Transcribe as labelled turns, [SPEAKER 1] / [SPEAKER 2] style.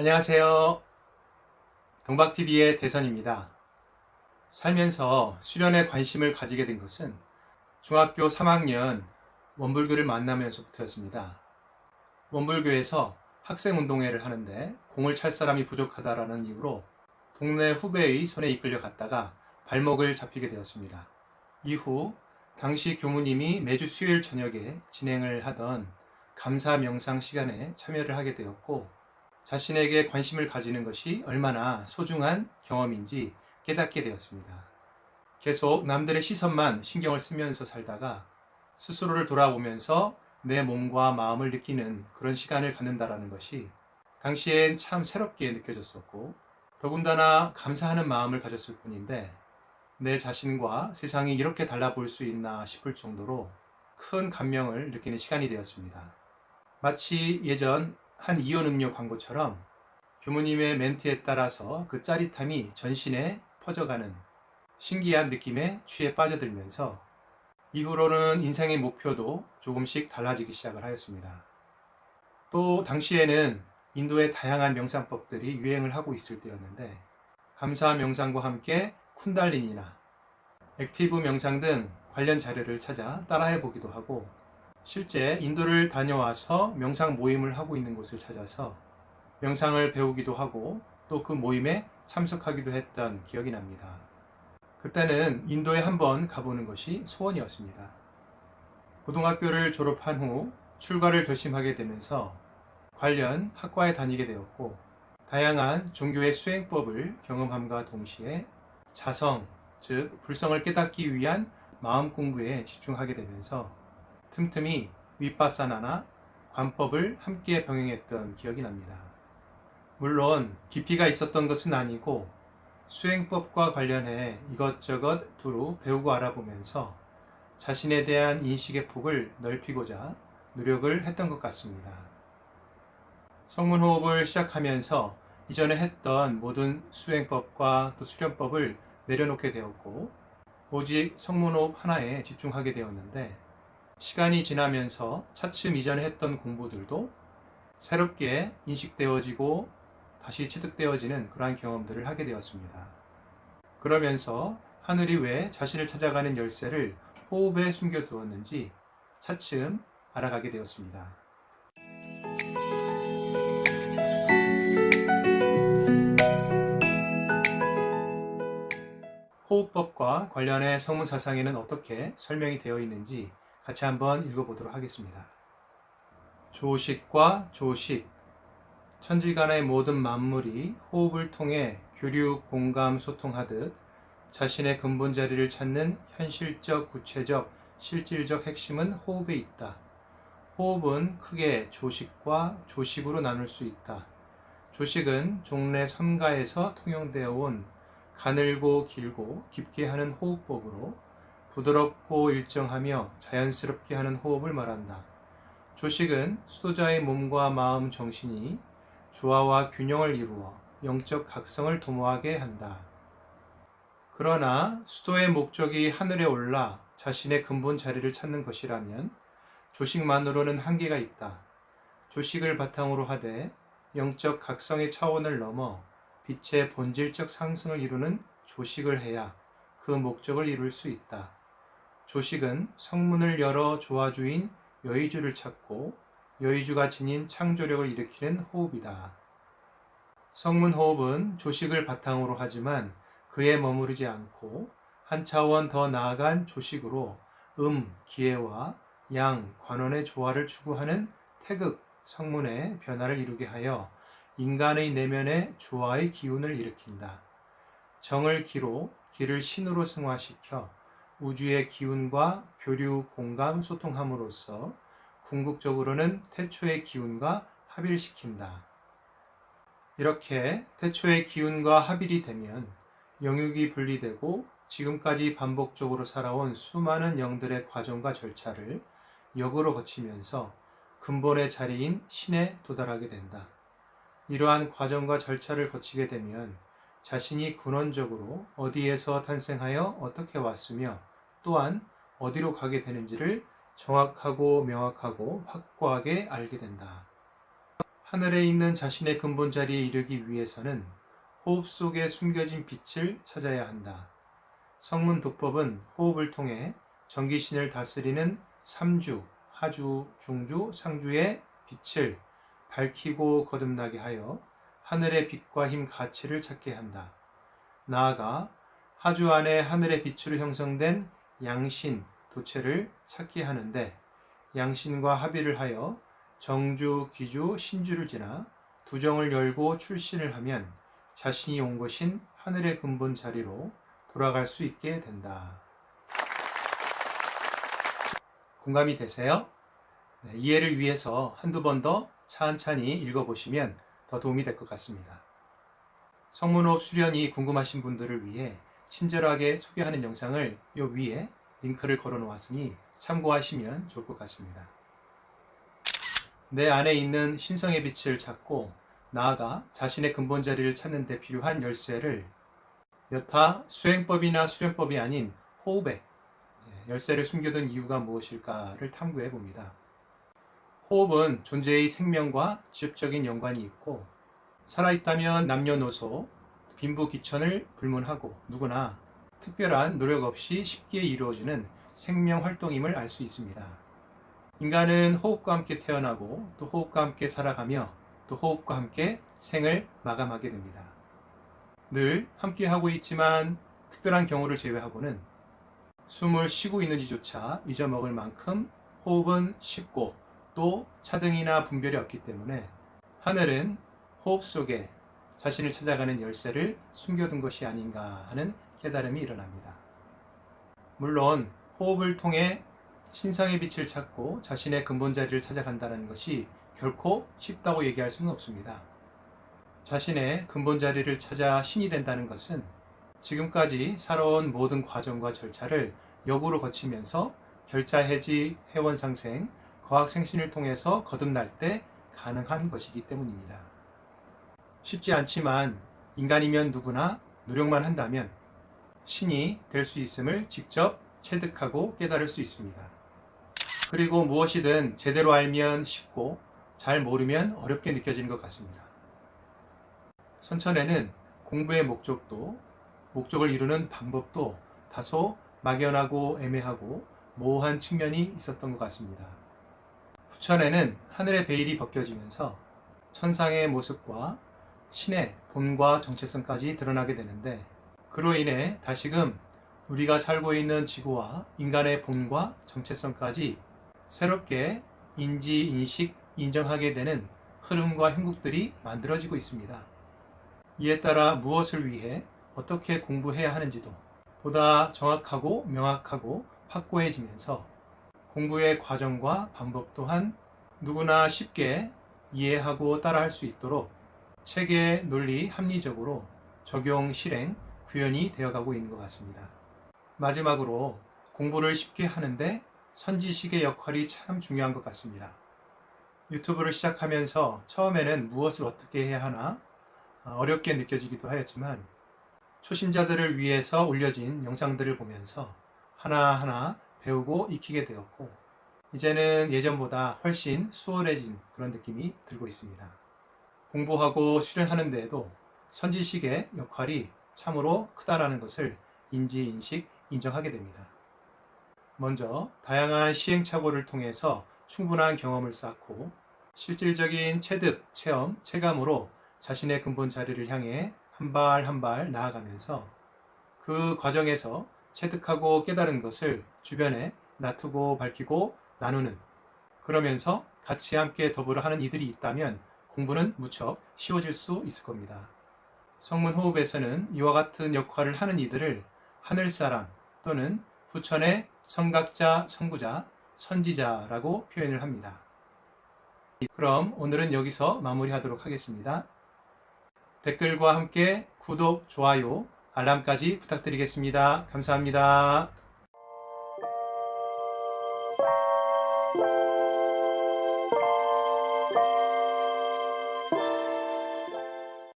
[SPEAKER 1] 안녕하세요. 동박TV의 대선입니다. 살면서 수련에 관심을 가지게 된 것은 중학교 3학년 원불교를 만나면서부터였습니다. 원불교에서 학생운동회를 하는데 공을 찰 사람이 부족하다라는 이유로 동네 후배의 손에 이끌려 갔다가 발목을 잡히게 되었습니다. 이후 당시 교무님이 매주 수요일 저녁에 진행을 하던 감사 명상 시간에 참여를 하게 되었고 자신에게 관심을 가지는 것이 얼마나 소중한 경험인지 깨닫게 되었습니다. 계속 남들의 시선만 신경을 쓰면서 살다가 스스로를 돌아보면서 내 몸과 마음을 느끼는 그런 시간을 갖는다라는 것이 당시엔 참 새롭게 느껴졌었고 더군다나 감사하는 마음을 가졌을 뿐인데 내 자신과 세상이 이렇게 달라 보일 수 있나 싶을 정도로 큰 감명을 느끼는 시간이 되었습니다. 마치 예전 한 이온 음료 광고처럼 교무님의 멘트에 따라서 그 짜릿함이 전신에 퍼져가는 신기한 느낌에 취해 빠져들면서 이후로는 인생의 목표도 조금씩 달라지기 시작을 하였습니다. 또 당시에는 인도의 다양한 명상법들이 유행을 하고 있을 때였는데 감사 명상과 함께 쿤달린이나 액티브 명상 등 관련 자료를 찾아 따라해 보기도 하고 실제 인도를 다녀와서 명상 모임을 하고 있는 곳을 찾아서 명상을 배우기도 하고 또 그 모임에 참석하기도 했던 기억이 납니다. 그때는 인도에 한번 가보는 것이 소원이었습니다. 고등학교를 졸업한 후 출가를 결심하게 되면서 관련 학과에 다니게 되었고 다양한 종교의 수행법을 경험함과 동시에 자성, 즉 불성을 깨닫기 위한 마음 공부에 집중하게 되면서 틈틈이 윗바사나나 관법을 함께 병행했던 기억이 납니다. 물론 깊이가 있었던 것은 아니고 수행법과 관련해 이것저것 두루 배우고 알아보면서 자신에 대한 인식의 폭을 넓히고자 노력을 했던 것 같습니다. 성문호흡을 시작하면서 이전에 했던 모든 수행법과 또 수련법을 내려놓게 되었고 오직 성문호흡 하나에 집중하게 되었는데 시간이 지나면서 차츰 이전에 했던 공부들도 새롭게 인식되어지고 다시 체득되어지는 그러한 경험들을 하게 되었습니다. 그러면서 하늘이 왜 자신을 찾아가는 열쇠를 호흡에 숨겨두었는지 차츰 알아가게 되었습니다. 호흡법과 관련해 성문사상에는 어떻게 설명이 되어 있는지 같이 한번 읽어보도록 하겠습니다. 조식과 조식 천지간의 모든 만물이 호흡을 통해 교류, 공감, 소통하듯 자신의 근본 자리를 찾는 현실적, 구체적, 실질적 핵심은 호흡에 있다. 호흡은 크게 조식과 조식으로 나눌 수 있다. 조식은 종래 선가에서 통용되어 온 가늘고 길고 깊게 하는 호흡법으로 부드럽고 일정하며 자연스럽게 하는 호흡을 말한다. 조식은 수도자의 몸과 마음, 정신이 조화와 균형을 이루어 영적 각성을 도모하게 한다. 그러나 수도의 목적이 하늘에 올라 자신의 근본 자리를 찾는 것이라면 조식만으로는 한계가 있다. 조식을 바탕으로 하되 영적 각성의 차원을 넘어 빛의 본질적 상승을 이루는 조식을 해야 그 목적을 이룰 수 있다. 조식은 성문을 열어 조화주인 여의주를 찾고 여의주가 지닌 창조력을 일으키는 호흡이다. 성문 호흡은 조식을 바탕으로 하지만 그에 머무르지 않고 한 차원 더 나아간 조식으로 음, 기회와 양, 관원의 조화를 추구하는 태극, 성문의 변화를 이루게 하여 인간의 내면의 조화의 기운을 일으킨다. 정을 기로, 기를 신으로 승화시켜 우주의 기운과 교류, 공감, 소통함으로써 궁극적으로는 태초의 기운과 합일시킨다. 이렇게 태초의 기운과 합일이 되면 영육이 분리되고 지금까지 반복적으로 살아온 수많은 영들의 과정과 절차를 역으로 거치면서 근본의 자리인 신에 도달하게 된다. 이러한 과정과 절차를 거치게 되면 자신이 근원적으로 어디에서 탄생하여 어떻게 왔으며 또한 어디로 가게 되는지를 정확하고 명확하고 확고하게 알게 된다. 하늘에 있는 자신의 근본 자리에 이르기 위해서는 호흡 속에 숨겨진 빛을 찾아야 한다. 성문 독법은 호흡을 통해 전기신을 다스리는 삼주, 하주, 중주, 상주의 빛을 밝히고 거듭나게 하여 하늘의 빛과 힘 가치를 찾게 한다. 나아가 하주 안에 하늘의 빛으로 형성된 양신, 도체를 찾게 하는데 양신과 합의를 하여 정주, 기주, 신주를 지나 두정을 열고 출신을 하면 자신이 온 것인 하늘의 근본 자리로 돌아갈 수 있게 된다. 공감이 되세요? 네, 이해를 위해서 한두 번더 찬찬히 읽어보시면 더 도움이 될 것 같습니다. 성문호흡 수련이 궁금하신 분들을 위해 친절하게 소개하는 영상을 요 위에 링크를 걸어 놓았으니 참고하시면 좋을 것 같습니다. 내 안에 있는 신성의 빛을 찾고 나아가 자신의 근본 자리를 찾는 데 필요한 열쇠를 여타 수행법이나 수련법이 아닌 호흡에 열쇠를 숨겨둔 이유가 무엇일까를 탐구해 봅니다. 호흡은 존재의 생명과 직접적인 연관이 있고 살아있다면 남녀노소, 빈부귀천을 불문하고 누구나 특별한 노력 없이 쉽게 이루어지는 생명 활동임을 알 수 있습니다. 인간은 호흡과 함께 태어나고 또 호흡과 함께 살아가며 또 호흡과 함께 생을 마감하게 됩니다. 늘 함께 하고 있지만 특별한 경우를 제외하고는 숨을 쉬고 있는지조차 잊어먹을 만큼 호흡은 쉽고 또 차등이나 분별이 없기 때문에 하늘은 호흡 속에 자신을 찾아가는 열쇠를 숨겨둔 것이 아닌가 하는 깨달음이 일어납니다. 물론 호흡을 통해 신상의 빛을 찾고 자신의 근본 자리를 찾아간다는 것이 결코 쉽다고 얘기할 수는 없습니다. 자신의 근본 자리를 찾아 신이 된다는 것은 지금까지 살아온 모든 과정과 절차를 역으로 거치면서 결자 해지, 회원 상생, 거학 생신을 통해서 거듭날 때 가능한 것이기 때문입니다. 쉽지 않지만 인간이면 누구나 노력만 한다면 신이 될 수 있음을 직접 체득하고 깨달을 수 있습니다. 그리고 무엇이든 제대로 알면 쉽고 잘 모르면 어렵게 느껴지는 것 같습니다. 선천에는 공부의 목적도 목적을 이루는 방법도 다소 막연하고 애매하고 모호한 측면이 있었던 것 같습니다. 후천에는 하늘의 베일이 벗겨지면서 천상의 모습과 신의 본과 정체성까지 드러나게 되는데 그로 인해 다시금 우리가 살고 있는 지구와 인간의 본과 정체성까지 새롭게 인지, 인식, 인정하게 되는 흐름과 행국들이 만들어지고 있습니다. 이에 따라 무엇을 위해 어떻게 공부해야 하는지도 보다 정확하고 명확하고 확고해지면서 공부의 과정과 방법 또한 누구나 쉽게 이해하고 따라할 수 있도록 체계 논리 합리적으로 적용 실행 구현이 되어가고 있는 것 같습니다. 마지막으로 공부를 쉽게 하는데 선지식의 역할이 참 중요한 것 같습니다. 유튜브를 시작하면서 처음에는 무엇을 어떻게 해야 하나 어렵게 느껴지기도 하였지만 초심자들을 위해서 올려진 영상들을 보면서 하나하나 배우고 익히게 되었고 이제는 예전보다 훨씬 수월해진 그런 느낌이 들고 있습니다. 공부하고 수련하는 데에도 선지식의 역할이 참으로 크다라는 것을 인지, 인식, 인정하게 됩니다. 먼저 다양한 시행착오를 통해서 충분한 경험을 쌓고 실질적인 체득, 체험, 체감으로 자신의 근본 자리를 향해 한 발 한 발 나아가면서 그 과정에서 체득하고 깨달은 것을 주변에 놔두고 밝히고 나누는 그러면서 같이 함께 더불어 하는 이들이 있다면 공부는 무척 쉬워질 수 있을 겁니다. 성문 호흡에서는 이와 같은 역할을 하는 이들을 하늘 사람 또는 부천의 성각자, 선구자, 선지자라고 표현을 합니다. 그럼 오늘은 여기서 마무리하도록 하겠습니다. 댓글과 함께 구독, 좋아요, 알람까지 부탁드리겠습니다. 감사합니다.